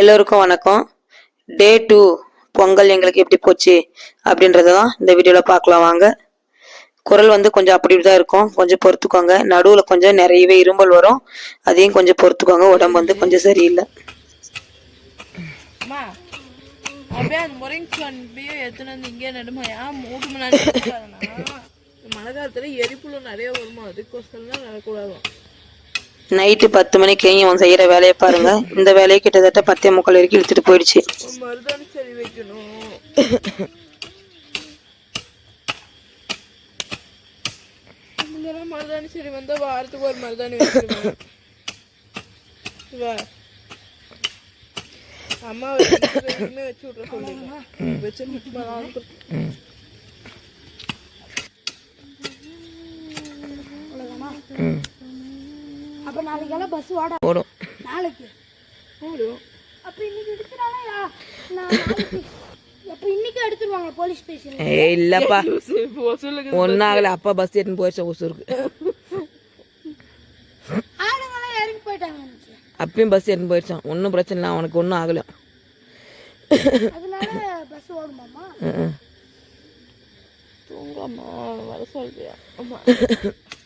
எல்லோருக்கும் வணக்கம். டே டூ பொங்கல் எங்களுக்கு எப்படி போச்சு அப்படின்றத தான் இந்த வீடியோவில் பார்க்கலாம் வாங்க. குரல் வந்து கொஞ்சம் அப்படி தான் இருக்கும். கொஞ்சம் பொறுத்துக்கோங்க. நடுவில் கொஞ்சம் நிறையவே இருமல் வரும். அதையும் கொஞ்சம் பொறுத்துக்கோங்க. உடம்பு வந்து கொஞ்சம் சரியில்லை. அம்மா அப்படியே அந்த முறைங்க அப்படியே எடுத்துன்னு வந்து இங்கே நடுமையா மூட்டு முன்னாடி நடக்கூடாதுண்ணா. இந்த மழை காலத்துல எரிப்புள்ள நிறைய வருமா? அதுக்கோசரம் தான் நடக்கூடாது நைட்டு பத்து மணிக்கு அவன் செய்கிற வேலையை பாருங்க. இந்த வேலையை கிட்டத்தட்ட பத்தே முக்கால் வரைக்கும் இழுத்துட்டு போயிடுச்சு. மருதாணி சரி வந்தா வாரத்துக்கு ஒரு மருதாணி அம்மா. வச்சு விட்ற சொல்லுங்க வச்சு முக்கியமாக அப்ப நாளைக்கெல்லாம் பஸ் ஓட ஓடும். நாளைக்கு. போடும் அப்ப இன்னைக்கு எடுத்துறானா நான் நாளைக்கு. அப்ப இன்னைக்கு எடுத்துருவாங்க போலீஸ் ஸ்டேஷன் ஏ இல்லைப்பா. ஆகலை. அப்பா பஸ் எடுத்துன்னு போயிடுச்சு ஒசூருக்கு இறங்கி போயிட்டாங்க. அப்பயும் பஸ் எடுத்துன்னு போயிடுச்சான் ஒன்றும் பிரச்சனை இல்லை. அவனுக்கு ஒன்றும் ஆகலை. அதனால பஸ் ஓடுமாமா தூங்காமா வர சொல்றியா? அம்மா. மத்தியா பேசினுக்குறாமா நான்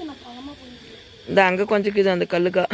என்ன பழமா போயிருக்கு இந்த அங்கே கொஞ்சம் இருக்குது அந்த கல்லுக்கா.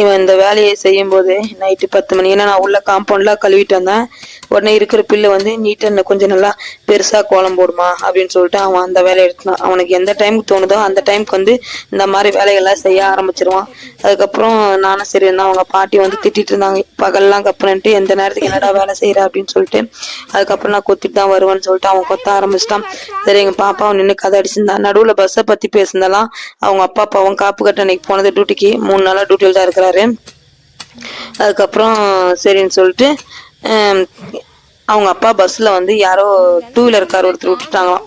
இவன் இந்த வேலையை செய்யும் போது நைட்டு பத்து மணி ஏன்னா நான் உள்ள காம்பவுண்ட்லாம் கழுவிட்டு வந்தேன். உடனே இருக்கிற பிள்ளை வந்து நீட்டை கொஞ்சம் நல்லா பெருசாக கோலம் போடுமா? அப்படின்னு சொல்லிட்டு அவன் அந்த வேலையை எடுத்தான். அவனுக்கு எந்த டைமுக்கு தோணுதோ அந்த டைமுக்கு வந்து இந்த மாதிரி வேலைகள்லாம் செய்ய ஆரம்பிச்சிருவான். அதுக்கப்புறம் நானும் சரி இருந்தா அவங்க பாட்டி வந்து திட்டிட்டு இருந்தாங்க. பகல்லாம் கப்புறன்ட்டு எந்த நேரத்துக்கு என்னடா வேலை செய்யற அப்படின்னு சொல்லிட்டு அதுக்கப்புறம் நான் கொத்திட்டு தான் வருவேன்னு சொல்லிட்டு அவன் கொத்த ஆரம்பிச்சிட்டான். சரி எங்க பாப்பா நின்று கதை அடிச்சிருந்தான் நடுவுல பஸ்ஸை பத்தி பேசுனதெல்லாம் அவங்க அப்பா அப்பாவும் காப்பு கட்ட அன்னைக்கு போனது டியூட்டிக்கு மூணு நாளா டியூட்டியில் தான் இருக்கிறாரு. அதுக்கப்புறம் சரின்னு சொல்லிட்டு அவங்க அப்பா பஸ்ல வந்து யாரோ டூ வீலர் கார் ஒருத்தர் விட்டுட்டாங்களாம்.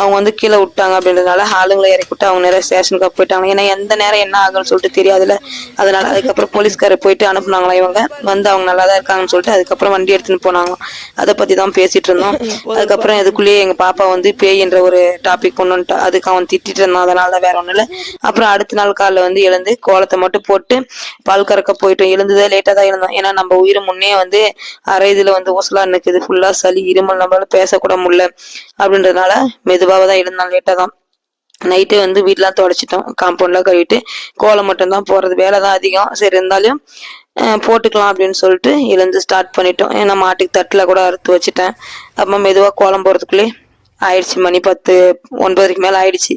அவங்க வந்து கீழே விட்டாங்க அப்படின்றதுனால ஆளுங்களை இறக்கி விட்டு அவங்க நேரம் ஸ்டேஷனுக்கு போயிட்டாங்க. ஏன்னா எந்த நேரம் என்ன ஆகும்னு சொல்லிட்டு தெரியாதுல்ல. அதனால அதுக்கப்புறம் போலீஸ்காரர் போயிட்டு அனுப்புனாங்களா இவங்க. வந்து அவங்க நல்லா தான் இருக்காங்கன்னு சொல்லிட்டு அதுக்கப்புறம் வண்டி எடுத்துன்னு போனாங்க. அதை பத்தி தான் பேசிட்டு இருந்தோம். அதுக்கப்புறம் இதுக்குள்ளேயே எங்க பாப்பா வந்து பேய்ன்ற ஒரு டாபிக் கொண்டு வந்துட்டா. அதுக்கு அவன் திட்டிட்டு இருந்தான். அதனால தான் வேற ஒன்றும் இல்லை அப்புறம் அடுத்த நாள் காலில் வந்து எழுந்து கோலத்தை மட்டும் போட்டு பால் கறக்க போயிட்டோம். எழுந்ததே லேட்டா தான் எழுந்தோம். ஏன்னா நம்ம உயிர் முன்னே வந்து அரை இதுல வந்து ஓசலா நிற்குது ஃபுல்லா சளி இருமல் நம்மளால பேசக்கூட முடியல. அப்படின்றதுனால இதுவாக தான் இருந்தாலும் லேட்டாக தான். நைட்டு வந்து வீட்டெலாம் துடைச்சிட்டோம். காம்பவுண்ட்லாம் கழுவிட்டு கோலம் மட்டும்தான் போடுறது. வேலை தான் அதிகம். சரி இருந்தாலும் போட்டுக்கலாம் அப்படின்னு சொல்லிட்டு எழுந்து ஸ்டார்ட் பண்ணிட்டோம். ஏன்னா மாட்டுக்கு தட்டில் கூட அறுத்து வச்சுட்டேன். அப்போ மெதுவாக கோலம் போடுறதுக்குள்ளே ஆயிடுச்சு. மணி பத்து ஒன்பதுக்கு மேலே ஆயிடுச்சு.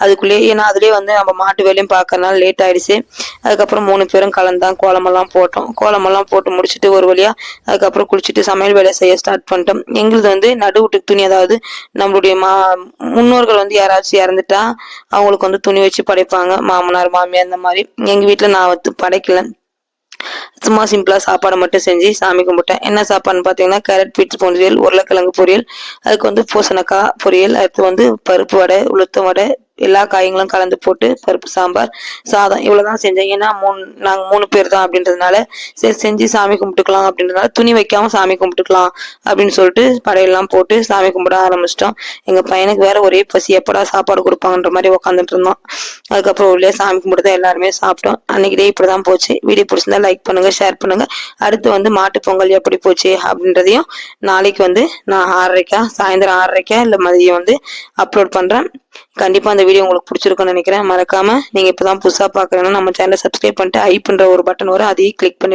அதுக்குள்ளேயே ஏன்னா அதுலேயே வந்து நம்ம மாட்டு வேலையும் பார்க்கறனால லேட் ஆயிடுச்சு. அதுக்கப்புறம் மூணு பேரும் கலந்தான். கோலமெல்லாம் போட்டோம். கோலமெல்லாம் போட்டு முடிச்சுட்டு ஒரு வழியா அதுக்கப்புறம் குளிச்சுட்டு சமையல் வேலையை செய்ய ஸ்டார்ட் பண்ணிட்டோம். எங்களுது வந்து நடுவுட்டுக்கு துணி அதாவது நம்மளுடைய மா முன்னோர்கள் வந்து யாராச்சும் இறந்துட்டா அவங்களுக்கு வந்து துணி வச்சு படைப்பாங்க. மாமனார் மாமியார் இந்த மாதிரி. எங்க வீட்டில் நான் வந்து படைக்கல. சும்மா சிம்பிளா சாப்பாடு மட்டும் செஞ்சு சாமி கும்பிட்டேன். என்ன சாப்பாடுன்னு பார்த்தீங்கன்னா கேரட் பீட்ஸ் பொரியல் உருளைக்கிழங்கு பொரியல் அதுக்கு வந்து பூசணிக்காய் பொரியல் அடுத்து வந்து பருப்பு வடை உளுத்தம் வடை எல்லா காய்களும் கலந்து போட்டு பருப்பு சாம்பார் சாதம் இவ்வளவுதான் செஞ்சேன். ஏன்னா மூணு நாங்க மூணு பேர் தான் அப்படின்றதுனால சரி செஞ்சு சாமி கும்பிட்டுக்கலாம் அப்படின்றதுனால துணி வைக்காம சாமி கும்பிட்டுக்கலாம் அப்படின்னு சொல்லிட்டு படையெல்லாம் போட்டு சாமி கும்பிட ஆரம்பிச்சிட்டோம். எங்க பையனுக்கு வேற ஒரே பசி எப்படா சாப்பாடு கொடுப்பாங்கன்ற மாதிரி உட்காந்துட்டு இருந்தோம். அதுக்கப்புறம் உள்ளே சாமி கும்பிட்டு தான் எல்லாருமே சாப்பிட்டோம். அன்னைக்கு டே இப்படிதான் போச்சு. வீடியோ பிடிச்சிருந்தா லைக் பண்ணுங்க ஷேர் பண்ணுங்க. அடுத்து வந்து மாட்டுப் பொங்கல் எப்படி போச்சு அப்படின்றதையும் நாளைக்கு வந்து நான் ஆறரைக்கா சாயந்தரம் ஆறரைக்கா இல்லை மதியம் வந்து அப்லோட் பண்றேன். கண்டிப்பா அந்த வீடியோ உங்களுக்கு பிடிச்சிருக்குன்னு நினைக்கிறேன். மறக்காம நீங்க இப்பதான் புதுசா பாக்குறீங்கன்னா நம்ம சேனலை சப்ஸ்கிரைப் பண்ணிட்டு ஐ பண்ற ஒரு பட்டன் வரும். அதையும் கிளிக் பண்ணி